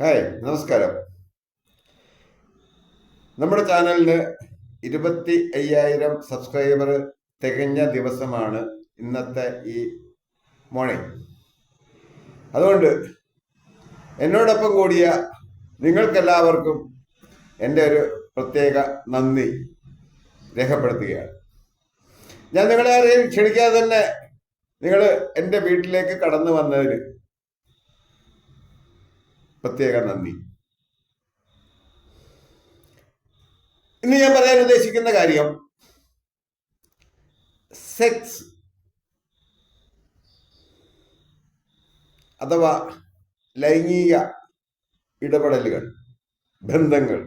Hi നമസ്കാരം. നമ്മുടെ ചാനലിന് ഇരുപത്തി അയ്യായിരം സബ്സ്ക്രൈബർ തികഞ്ഞ ദിവസമാണ് ഇന്നത്തെ ഈ മോർണിംഗ് അതുകൊണ്ട് എന്നോടൊപ്പം കൂടിയ നിങ്ങൾക്കെല്ലാവർക്കും എന്റെ ഒരു പ്രത്യേക നന്ദി രേഖപ്പെടുത്തുകയാണ്. ഞാൻ നിങ്ങളെ ആരെയും ക്ഷണിക്കാതെ തന്നെ നിങ്ങൾ എന്റെ വീട്ടിലേക്ക് കടന്നു വന്നതിന് പ്രത്യേക നന്ദി. ഇന്ന് ഞാൻ പറയാൻ ഉദ്ദേശിക്കുന്ന കാര്യം സെക്സ് അഥവാ ലൈംഗിക ഇടപെടലുകൾ ബന്ധങ്ങൾ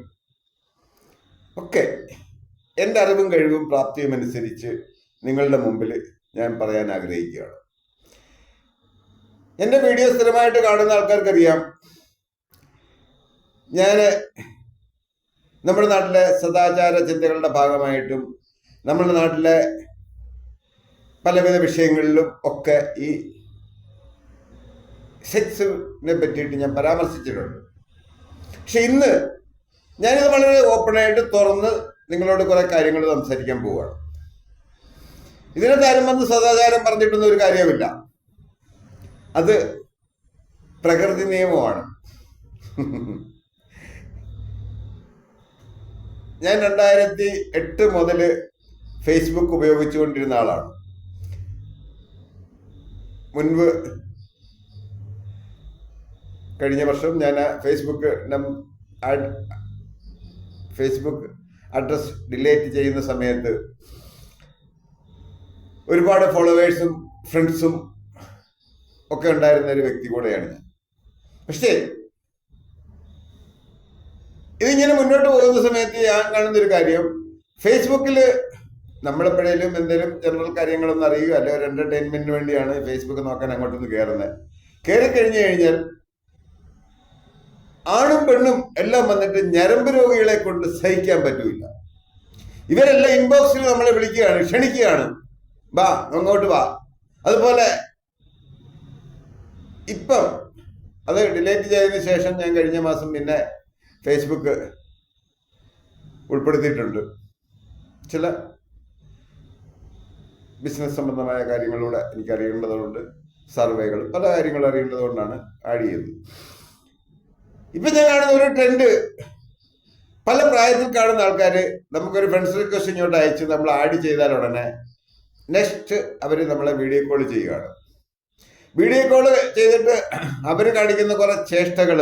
ഒക്കെ എന്റെ അറിവും കഴിവും പ്രാപ്തിയും അനുസരിച്ച് നിങ്ങളുടെ മുമ്പിൽ ഞാൻ പറയാൻ ആഗ്രഹിക്കുകയാണ്. എന്റെ വീഡിയോ സ്ഥിരമായിട്ട് കാണുന്ന ആൾക്കാർക്കറിയാം ഞാൻ നമ്മുടെ നാട്ടിലെ സദാചാര ചിന്തകളുടെ ഭാഗമായിട്ടും നമ്മുടെ നാട്ടിലെ പലവിധ വിഷയങ്ങളിലും ഒക്കെ ഈ സെക്സിനെ പറ്റിയിട്ട് ഞാൻ പരാമർശിച്ചിട്ടുണ്ട്. പക്ഷെ ഇന്ന് ഞാനിത് വളരെ ഓപ്പണായിട്ട് തുറന്ന് നിങ്ങളോട് കുറെ കാര്യങ്ങൾ സംസാരിക്കാൻ പോവുകയാണ്. ഇതിനെ താരം വന്ന് സദാചാരം പറഞ്ഞിട്ടൊന്നും ഒരു കാര്യമില്ല അത് പ്രകൃതി നിയമമാണ്. ഞാൻ രണ്ടായിരത്തി എട്ട് മുതൽ ഫേസ്ബുക്ക് ഉപയോഗിച്ചുകൊണ്ടിരുന്ന ആളാണ്. മുൻപ് കഴിഞ്ഞ വർഷം ഞാൻ ഫേസ്ബുക്ക് ഫേസ്ബുക്ക് അഡ്രസ് ഡിലേറ്റ് ചെയ്യുന്ന സമയത്ത് ഒരുപാട് ഫോളോവേഴ്സും ഫ്രണ്ട്സും ഒക്കെ ഉണ്ടായിരുന്ന ഒരു വ്യക്തി കൂടെയാണ് ഞാൻ. പക്ഷേ ഇതിങ്ങനെ മുന്നോട്ട് പോകുന്ന സമയത്ത് ഞാൻ കാണുന്ന ഒരു കാര്യം ഫേസ്ബുക്കിൽ നമ്മളെപ്പോഴേലും എന്തെങ്കിലും ജനറൽ കാര്യങ്ങളൊന്നും അറിയുക അല്ലെ ഒരു എന്റർടൈൻമെന്റിന് വേണ്ടിയാണ് ഫേസ്ബുക്ക് നോക്കാൻ അങ്ങോട്ടൊന്ന് കയറുന്നത് കയറി കഴിഞ്ഞു കഴിഞ്ഞാൽ ആണും പെണ്ണും എല്ലാം വന്നിട്ട് ഞരമ്പ് രോഗികളെ കൊണ്ട് സഹിക്കാൻ പറ്റൂല. ഇവരെല്ലാം ഇൻബോക്സിൽ നമ്മളെ വിളിക്കുകയാണ് ക്ഷണിക്കുകയാണ്. വാ അങ്ങോട്ട് വാ. അതുപോലെ ഇപ്പം അത് ഡിലേറ്റ് ചെയ്തതിന് ശേഷം ഞാൻ കഴിഞ്ഞ മാസം പിന്നെ ഫേസ്ബുക്ക് ഉൾപ്പെടുത്തിയിട്ടുണ്ട്. ചില ബിസിനസ് സംബന്ധമായ കാര്യങ്ങളിലൂടെ എനിക്ക് അറിയേണ്ടതുകൊണ്ട് സർവേകൾ പല കാര്യങ്ങളും അറിയേണ്ടതുകൊണ്ടാണ് ആഡ് ചെയ്യുന്നത്. ഇപ്പൊ ഞാൻ കാണുന്ന ഒരു ട്രെൻഡ് പല പ്രായത്തിൽ കാണുന്ന ആൾക്കാർ നമുക്കൊരു ഫ്രണ്ട്സ് റിക്വസ്റ്റ് ഇങ്ങോട്ട് അയച്ച് നമ്മൾ ആഡ് ചെയ്താൽ ഉടനെ നെക്സ്റ്റ് അവർ നമ്മളെ വീഡിയോ കോൾ ചെയ്യുകയാണ്. വീഡിയോ കോൾ ചെയ്തിട്ട് അവർ കാണിക്കുന്ന കുറെ ചേഷ്ടകൾ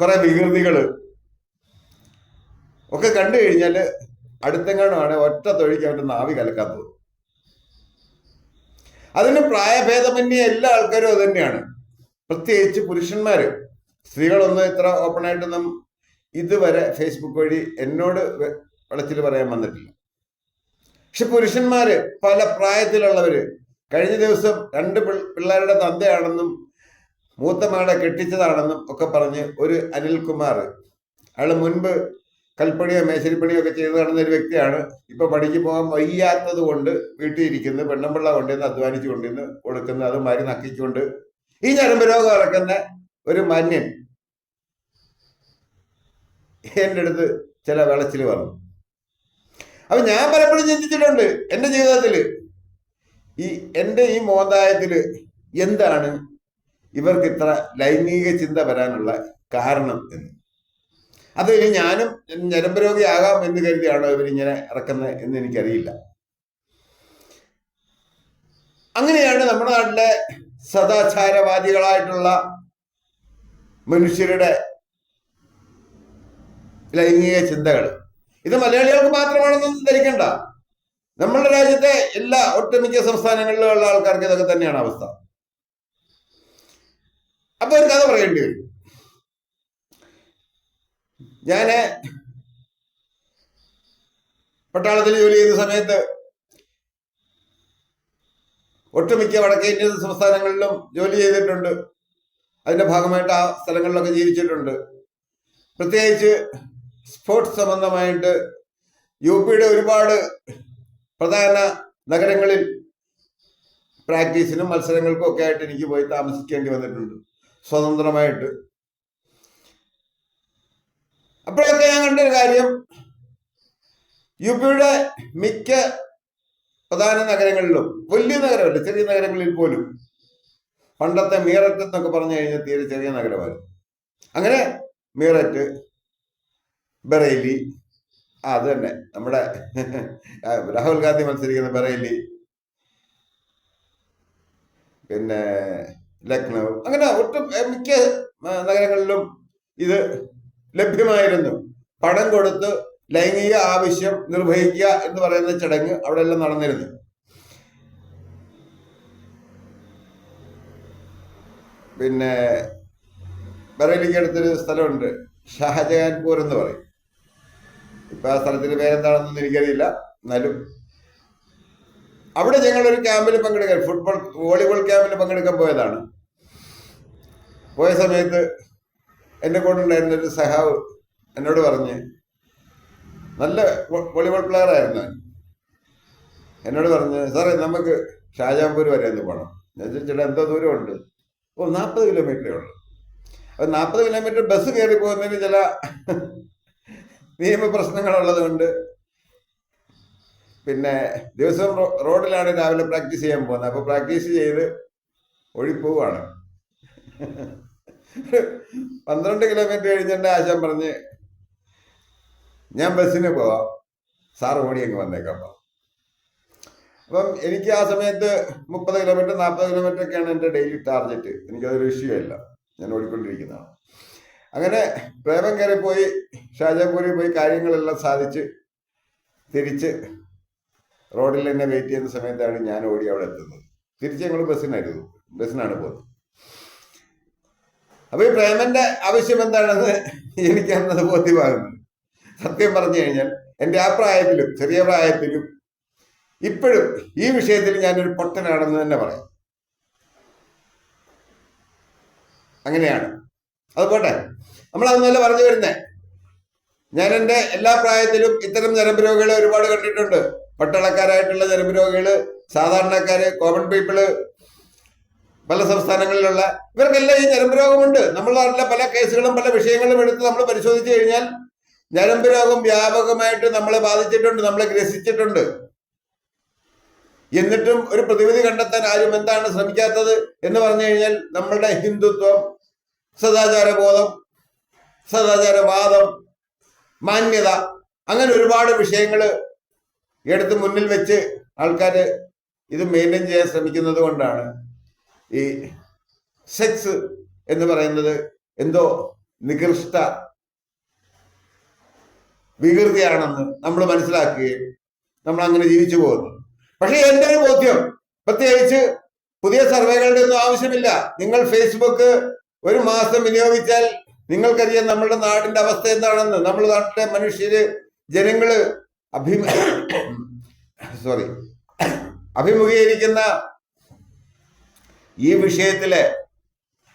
കുറെ വികൃതികൾ ഒക്കെ കണ്ടു കഴിഞ്ഞാൽ അടുത്തെങ്ങാനുമാണ് ഒറ്റ തൊഴിക്ക് അവന്റെ നാവി കലക്കാത്തത്. അതിന് പ്രായഭേദമന്യേ എല്ലാ ആൾക്കാരും അത് തന്നെയാണ്. പ്രത്യേകിച്ച് പുരുഷന്മാര്. സ്ത്രീകളൊന്നും ഇത്ര ഓപ്പണായിട്ടൊന്നും ഇതുവരെ ഫേസ്ബുക്ക് വഴി എന്നോട് വളച്ചിൽ പറയാൻ വന്നിട്ടില്ല. പക്ഷെ പുരുഷന്മാര് പല പ്രായത്തിലുള്ളവര് കഴിഞ്ഞ ദിവസം രണ്ട് പിള്ളേരുടെ തന്തയാണെന്നും മൂത്ത മകളെ കെട്ടിച്ചതാണെന്നും ഒക്കെ പറഞ്ഞ് ഒരു അനിൽകുമാർ. അയാൾ മുൻപ് കൽപ്പണിയോ മേശരിപ്പണിയോ ഒക്കെ ചെയ്ത് നടന്ന ഒരു വ്യക്തിയാണ്. ഇപ്പൊ പണിക്ക് പോകാൻ വയ്യാത്തത് കൊണ്ട് വീട്ടിൽ ഇരിക്കുന്നു. പെണ്ണമ്പിള്ള കൊണ്ടുവന്ന് അധ്വാനിച്ചു കൊണ്ടുവന്ന് കൊടുക്കുന്ന. അത് മരി നക്കിക്കൊണ്ട്. ഈ ഞരമ്പ് രോഗം ഇറക്കുന്ന ഒരു മാന്യൻ എന്റെ അടുത്ത് ചില വിളച്ചിൽ വന്നു. അപ്പൊ ഞാൻ പലപ്പോഴും ചിന്തിച്ചിട്ടുണ്ട് എന്റെ ജീവിതത്തിൽ ഈ എന്റെ ഈ മോന്തായത്തിൽ എന്താണ് ഇവർക്ക് ഇത്ര ലൈംഗിക ചിന്ത വരാനുള്ള കാരണം എന്ന്. അത് ഇനി ഞാനും ഞരമ്പരോഗിയാകാം എന്ന് കരുതിയാണോ ഇവരിങ്ങനെ ഇറക്കുന്നത് എന്ന് എനിക്കറിയില്ല. അങ്ങനെയാണ് നമ്മുടെ നാട്ടിലെ സദാചാരവാദികളായിട്ടുള്ള മനുഷ്യരുടെ ലൈംഗിക ചിന്തകൾ. ഇത് മലയാളികൾക്ക് മാത്രമാണെന്നൊന്നും ധരിക്കണ്ട. നമ്മുടെ രാജ്യത്തെ എല്ലാ ഒട്ടുമിക്ക സംസ്ഥാനങ്ങളിലുള്ള ആൾക്കാർക്ക് ഇതൊക്കെ തന്നെയാണ് അവസ്ഥ. അപ്പൊ ഒരു കഥ പറയേണ്ടി വരും. ഞാൻ പട്ടാളത്തിൽ ജോലി ചെയ്യുന്ന സമയത്ത് ഒട്ടുമിക്ക വടക്കേ ഇന്ത്യൻ സംസ്ഥാനങ്ങളിലും ജോലി ചെയ്തിട്ടുണ്ട്. അതിന്റെ ഭാഗമായിട്ട് ആ സ്ഥലങ്ങളിലൊക്കെ ജീവിച്ചിട്ടുണ്ട്. പ്രത്യേകിച്ച് സ്പോർട്സ് സംബന്ധമായിട്ട് യു പിയുടെ ഒരുപാട് പ്രധാന നഗരങ്ങളിൽ പ്രാക്ടീസിനും മത്സരങ്ങൾക്കും ഒക്കെ ആയിട്ട് എനിക്ക് പോയി താമസിക്കേണ്ടി വന്നിട്ടുണ്ട്. സ്വതന്ത്രമായിട്ട്. അപ്പോഴൊക്കെ ഞാൻ കണ്ടൊരു കാര്യം. യു പിയുടെ മിക്ക പ്രധാന നഗരങ്ങളിലും വലിയ നഗരമല്ല ചെറിയ നഗരങ്ങളിൽ പോലും പണ്ടത്തെ മീററ്റ് എന്നൊക്കെ പറഞ്ഞു കഴിഞ്ഞാൽ തീരെ ചെറിയ നഗരമായിരുന്നു. അങ്ങനെ മീററ്റ് ബറേലി ആ അത് തന്നെ നമ്മുടെ രാഹുൽ ഗാന്ധി മത്സരിക്കുന്ന ബറേലി പിന്നെ ലക്നൗ. അങ്ങനെ ഒട്ടും മിക്ക നഗരങ്ങളിലും ഇത് ലഭ്യമായിരുന്നു. പണം കൊടുത്ത് ലൈംഗിക ആവശ്യം നിർവഹിക്കുക എന്ന് പറയുന്ന ചടങ്ങ് അവിടെ എല്ലാം നടന്നിരുന്നു. പിന്നെ ബറേലിക്ക് അടുത്തൊരു സ്ഥലമുണ്ട് ഷാഹജഹാൻപൂർ എന്ന് പറയും. ഇപ്പൊ ആ സ്ഥലത്തിന്റെ പേരെന്താണെന്നൊന്നും എനിക്കറിയില്ല എന്നാലും. അവിടെ ഞങ്ങൾ ഒരു ക്യാമ്പിൽ പങ്കെടുക്കാൻ ഫുട്ബോൾ വോളിബോൾ ക്യാമ്പിൽ പങ്കെടുക്കാൻ പോയതാണ്. പോയ സമയത്ത് എന്റെ കൂടെ ഉണ്ടായിരുന്ന ഒരു സഹാവ് എന്നോട് പറഞ്ഞ് നല്ല വോളിബോൾ പ്ലെയർ ആയിരുന്നു എന്നോട് പറഞ്ഞ് സാറേ നമുക്ക് ഷാജാപൂർ വരെ ഒന്ന് പോകണം ഞാൻ ചോദിച്ചിട്ട് എന്തോ ദൂരമുണ്ട്? ഓ നാൽപ്പത് കിലോമീറ്ററേ ഉള്ളൂ. അപ്പം നാൽപ്പത് കിലോമീറ്റർ ബസ് കയറി പോകുന്നതിന് ചില നിയമപ്രശ്നങ്ങളുള്ളത് കൊണ്ട് പിന്നെ ദിവസം റോഡിലാണ് രാവിലെ പ്രാക്ടീസ് ചെയ്യാൻ പോകുന്നത്. അപ്പോൾ പ്രാക്ടീസ് ചെയ്ത് ഒഴിപ്പോവാണ്. പന്ത്രണ്ട് കിലോമീറ്റർ കഴിഞ്ഞിട്ട് ആശാൻ പറഞ്ഞ് ഞാൻ ബസ്സിന് പോവാം. സാർ ഓടി അങ്ങ് വന്നേക്കാം. അപ്പം എനിക്ക് ആ സമയത്ത് മുപ്പത് കിലോമീറ്റർ നാൽപ്പത് കിലോമീറ്റർ ഒക്കെയാണ് എന്റെ ഡെയിലി ടാർഗറ്റ് എനിക്കതൊരു ഇഷ്യൂ അല്ല. ഞാൻ ഓടിക്കൊണ്ടിരിക്കുന്നതാണ്. അങ്ങനെ പ്രേമം കയറി പോയി ഷാജാപൂരിൽ പോയി കാര്യങ്ങളെല്ലാം സാധിച്ച് തിരിച്ച് റോഡിൽ എന്നെ വെയിറ്റ് ചെയ്യുന്ന സമയത്താണ് ഞാൻ ഓടി അവിടെ എത്തുന്നത്. തിരിച്ച് ഞങ്ങൾ ബസ്സിനായിരുന്നു. ബസ്സിനാണ് പോകുന്നത്. അപ്പൊ ഈ പ്രേമന്റെ ആവശ്യം എന്താണെന്ന് എനിക്കന്നത് ബോധ്യമാകുന്നു. സത്യം പറഞ്ഞു കഴിഞ്ഞാൽ എന്റെ ആ പ്രായത്തിലും ചെറിയ പ്രായത്തിലും ഇപ്പോഴും ഈ വിഷയത്തിൽ ഞാനൊരു പൊട്ടനാണെന്ന് തന്നെ പറയാം. അങ്ങനെയാണ്. അത് പോട്ടെ. നമ്മൾ അതൊന്നുമല്ല പറഞ്ഞു വരുന്നേ. ഞാൻ എന്റെ എല്ലാ പ്രായത്തിലും ഇത്തരം ഞരമ്പ് രോഗികളെ ഒരുപാട് കണ്ടിട്ടുണ്ട്. പട്ടാളക്കാരായിട്ടുള്ള ഞരമ്പ് രോഗികൾ സാധാരണക്കാര് കോമൺ പീപ്പിൾ പല സംസ്ഥാനങ്ങളിലുള്ള ഇവർക്കെല്ലാം ഈ ഞരമ്പ് രോഗമുണ്ട് നമ്മൾ നാട്ടിലെ പല കേസുകളും പല വിഷയങ്ങളും എടുത്ത് നമ്മൾ പരിശോധിച്ചു കഴിഞ്ഞാൽ ഞരമ്പ് രോഗം വ്യാപകമായിട്ട് നമ്മളെ ബാധിച്ചിട്ടുണ്ട് നമ്മളെ ഗ്രസിച്ചിട്ടുണ്ട്. എന്നിട്ടും ഒരു പ്രതിവിധി കണ്ടെത്താൻ ആരും എന്താണ് ശ്രമിക്കാത്തത് എന്ന് പറഞ്ഞു കഴിഞ്ഞാൽ നമ്മളുടെ ഹിന്ദുത്വം സദാചാരബോധം സദാചാരവാദം മാന്യത അങ്ങനെ ഒരുപാട് വിഷയങ്ങൾ എടുത്ത് മുന്നിൽ വെച്ച് ആൾക്കാർ ഇത് മെയിന്റെയിൻ ചെയ്യാൻ ശ്രമിക്കുന്നത് കൊണ്ടാണ്. ഈ സെക്സ് എന്ന് പറയുന്നത് എന്തോ നികൃഷ്ട വികൃതിയാണെന്ന് നമ്മൾ മനസ്സിലാക്കുകയും നമ്മൾ അങ്ങനെ ജീവിച്ചു പോകുന്നു. പക്ഷേ എന്റെ ഒരു ബോധ്യം പ്രത്യേകിച്ച് പുതിയ സർവേകളുടെ ഒന്നും ആവശ്യമില്ല. നിങ്ങൾ ഫേസ്ബുക്ക് ഒരു മാസം വിനിയോഗിച്ചാൽ നിങ്ങൾക്കറിയാം നമ്മുടെ നാടിന്റെ അവസ്ഥ എന്താണെന്ന്. നമ്മുടെ നാട്ടിലെ മനുഷ്യര് ജനങ്ങൾ അഭിമ സോറി അഭിമുഖീകരിക്കുന്ന ഈ വിഷയത്തിലെ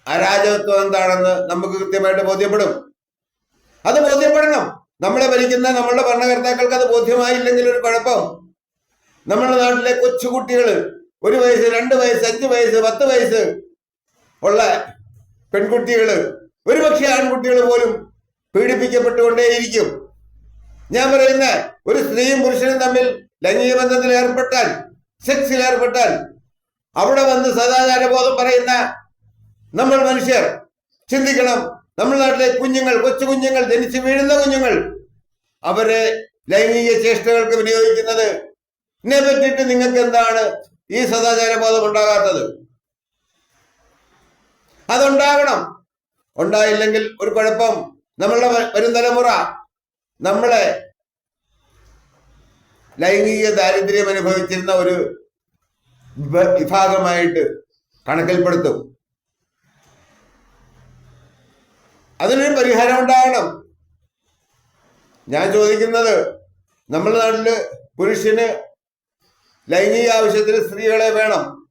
അരാജകത്വം എന്താണെന്ന് നമുക്ക് കൃത്യമായിട്ട് ബോധ്യപ്പെടും. അത് ബോധ്യപ്പെടണം. നമ്മളെ ഭരിക്കുന്ന നമ്മളുടെ ഭരണകർത്താക്കൾക്ക് അത് ബോധ്യമായില്ലെങ്കിൽ ഒരു കുഴപ്പം. നമ്മുടെ നാട്ടിലെ കൊച്ചുകുട്ടികൾ ഒരു വയസ്സ് രണ്ട് വയസ്സ് അഞ്ച് വയസ്സ് പത്ത് വയസ്സ് ഉള്ള പെൺകുട്ടികൾ ഒരുപക്ഷെ ആൺകുട്ടികൾ പോലും പീഡിപ്പിക്കപ്പെട്ടുകൊണ്ടേയിരിക്കും. ഞാൻ പറയുന്ന ഒരു സ്ത്രീയും പുരുഷനും തമ്മിൽ ലൈംഗിക ബന്ധത്തിൽ ഏർപ്പെട്ടാൽ സെക്സിൽ ഏർപ്പെട്ടാൽ അവിടെ വന്ന് സദാചാര ബോധം പറയുന്ന നമ്മൾ മനുഷ്യർ ചിന്തിക്കണം. നമ്മുടെ നാട്ടിലെ കുഞ്ഞുങ്ങൾ കൊച്ചു കുഞ്ഞുങ്ങൾ ജനിച്ചു വീഴുന്ന കുഞ്ഞുങ്ങൾ അവരെ ലൈംഗിക ചേഷ്ടകൾക്ക് വിനിയോഗിക്കുന്നത്. ഇതിനെ പറ്റിയിട്ട് നിങ്ങൾക്ക് എന്താണ് ഈ സദാചാര ബോധം ഉണ്ടാകാത്തത്? അതുണ്ടാകണം. ഉണ്ടായില്ലെങ്കിൽ ഒരു കുഴപ്പം. നമ്മളുടെ വരും തലമുറ നമ്മളെ ലൈംഗിക ദാരിദ്ര്യം അനുഭവിച്ചിരുന്ന ഒരു വിഭാഗമായിട്ട് കണക്കിൽപ്പെടുത്തും. അതിനൊരു പരിഹാരം ഉണ്ടാകണം. ഞാൻ ചോദിക്കുന്നത് നമ്മുടെ നാട്ടിൽ പുരുഷന് ലൈംഗിക ആവശ്യത്തിന് സ്ത്രീകളെ വേണം.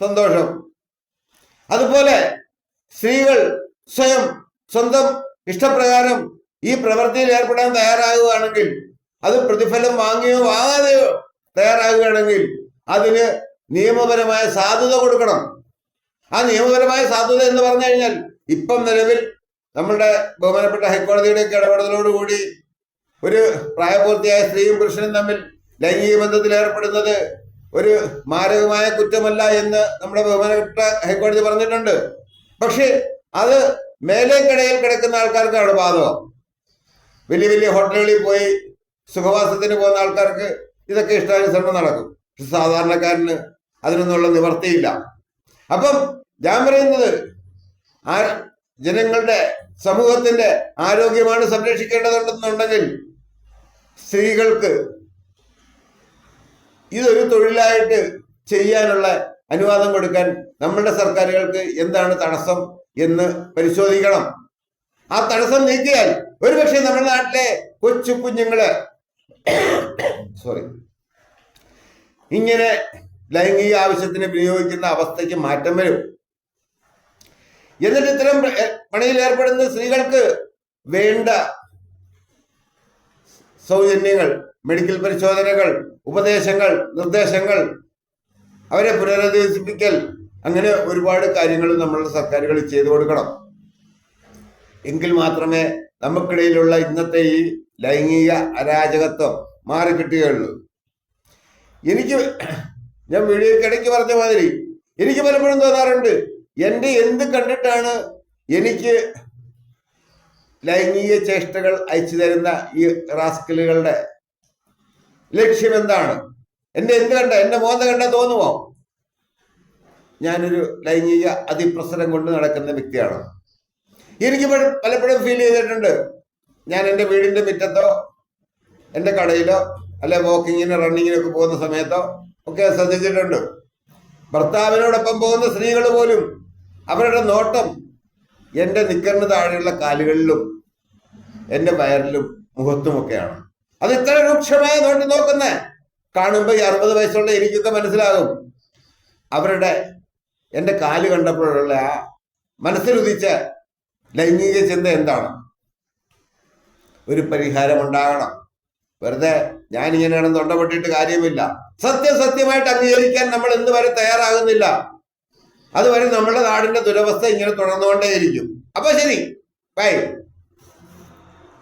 സന്തോഷം. അതുപോലെ സ്ത്രീകൾ സ്വയം സ്വന്തം ഇഷ്ടപ്രകാരം ഈ പ്രവൃത്തിയിൽ ഏർപ്പെടാൻ തയ്യാറാകുകയാണെങ്കിൽ അത് പ്രതിഫലം വാങ്ങിയോ വാങ്ങാതെയോ തയ്യാറാകുകയാണെങ്കിൽ അതിന് നിയമപരമായ സാധുത കൊടുക്കണം. ആ നിയമപരമായ സാധുത എന്ന് പറഞ്ഞു കഴിഞ്ഞാൽ ഇപ്പം നിലവിൽ നമ്മളുടെ ബഹുമാനപ്പെട്ട ഹൈക്കോടതിയുടെ ഇടപെടലോടുകൂടി ഒരു പ്രായപൂർത്തിയായ സ്ത്രീയും പുരുഷനും തമ്മിൽ ലൈംഗിക ബന്ധത്തിൽ ഏർപ്പെടുന്നത് ഒരു മാരകമായ കുറ്റമല്ല എന്ന് നമ്മുടെ ബഹുമാനപ്പെട്ട ഹൈക്കോടതി പറഞ്ഞിട്ടുണ്ട്. പക്ഷേ അത് മേലേക്കടയിൽ കിടക്കുന്ന ആൾക്കാർക്കാണ് ബാധകം. വലിയ വലിയ ഹോട്ടലുകളിൽ പോയി സുഖവാസത്തിന് പോകുന്ന ആൾക്കാർക്ക് ഇതൊക്കെ ഇഷ്ടാനുസരണം നടക്കും. സാധാരണക്കാരന് അതിനൊന്നുള്ള നിവർത്തിയില്ല. അപ്പം ഞാൻ പറയുന്നത് ആ ജനങ്ങളുടെ സമൂഹത്തിന്റെ ആരോഗ്യമാണ് സംരക്ഷിക്കേണ്ടതുണ്ടെന്നുണ്ടെങ്കിൽ സ്ത്രീകൾക്ക് ഇതൊരു തൊഴിലായിട്ട് ചെയ്യാനുള്ള അനുവാദം കൊടുക്കാൻ നമ്മളുടെ സർക്കാരുകൾക്ക് എന്താണ് തടസ്സം എന്ന് പരിശോധിക്കണം. ആ തടസ്സം നീക്കിയാൽ ഒരുപക്ഷെ നമ്മുടെ നാട്ടിലെ കൊച്ചു കുഞ്ഞുങ്ങൾ സോറി ഇങ്ങനെ ലൈംഗിക ആവശ്യത്തിന് വിനിയോഗിക്കുന്ന അവസ്ഥയ്ക്ക് മാറ്റം വരും. എന്നിട്ട് ഇത്തരം പണിയിൽ ഏർപ്പെടുന്ന സ്ത്രീകൾക്ക് വേണ്ട സൗജന്യങ്ങൾ മെഡിക്കൽ പരിശോധനകൾ ഉപദേശങ്ങൾ നിർദ്ദേശങ്ങൾ അവരെ പുനരധിവസിപ്പിക്കൽ അങ്ങനെ ഒരുപാട് കാര്യങ്ങൾ നമ്മളുടെ സർക്കാരുകൾ ചെയ്തു കൊടുക്കണം. എങ്കിൽ മാത്രമേ നമുക്കിടയിലുള്ള ഇന്നത്തെ ഈ ലൈംഗിക അരാജകത്വം മാറിക്കിട്ടുകയുള്ളൂ. എനിക്ക് ഞാൻ വീഡിയോ ഇടയ്ക്ക് പറഞ്ഞ മാതിരി എനിക്ക് പലപ്പോഴും തോന്നാറുണ്ട് എന്റെ എന്ത് കണ്ടിട്ടാണ് എനിക്ക് ലൈംഗിക ചേഷ്ടകൾ അയച്ചു തരുന്ന ഈ റാസ്കലുകളുടെ ലക്ഷ്യം എന്താണ്? എന്റെ എന്ത് കണ്ട എന്റെ മോന്ത കണ്ട തോന്നുമോ ഞാനൊരു ലൈംഗിക അതിപ്രസരം കൊണ്ട് നടക്കുന്ന വ്യക്തിയാണ്. എനിക്ക് പലപ്പോഴും ഫീൽ ചെയ്തിട്ടുണ്ട്. ഞാൻ എന്റെ വീടിന്റെ മുറ്റത്തോ എന്റെ കടയിലോ അല്ലെ വാക്കിങ്ങിന് റണ്ണിങ്ങിനൊക്കെ പോകുന്ന സമയത്തോ ഒക്കെ ശ്രദ്ധിച്ചിട്ടുണ്ട്. ഭർത്താവിനോടൊപ്പം പോകുന്ന സ്ത്രീകൾ പോലും അവരുടെ നോട്ടം എന്റെ നിക്കറിന് താഴെയുള്ള കാലുകളിലും എന്റെ വയറിലും മുഖത്തുമൊക്കെയാണ്. അത് ഇത്ര രൂക്ഷമായ നോട്ടി നോക്കുന്നേ? കാണുമ്പോൾ ഈ അറുപത് വയസ്സുള്ള എനിക്കൊക്കെ മനസ്സിലാകും. അവരുടെ എന്റെ കാൽ കണ്ടപ്പോഴുള്ള ആ മനസ്സിലുദിച്ച ലൈംഗിക ചിന്ത എന്താണ്? ഒരു പരിഹാരം ഉണ്ടാകണം വെറുതെ ഞാൻ ഇങ്ങനെയാണ് തൊണ്ട പൊട്ടിയിട്ട് കാര്യമില്ല സത്യസത്യമായിട്ട് അംഗീകരിക്കാൻ നമ്മൾ എന്ത് വരെ തയ്യാറാകുന്നില്ല. അതുവരെ നമ്മുടെ നാടിന്റെ ദുരവസ്ഥ ഇങ്ങനെ തുടർന്നുകൊണ്ടേയിരിക്കും. അപ്പൊ ശരി. ബൈ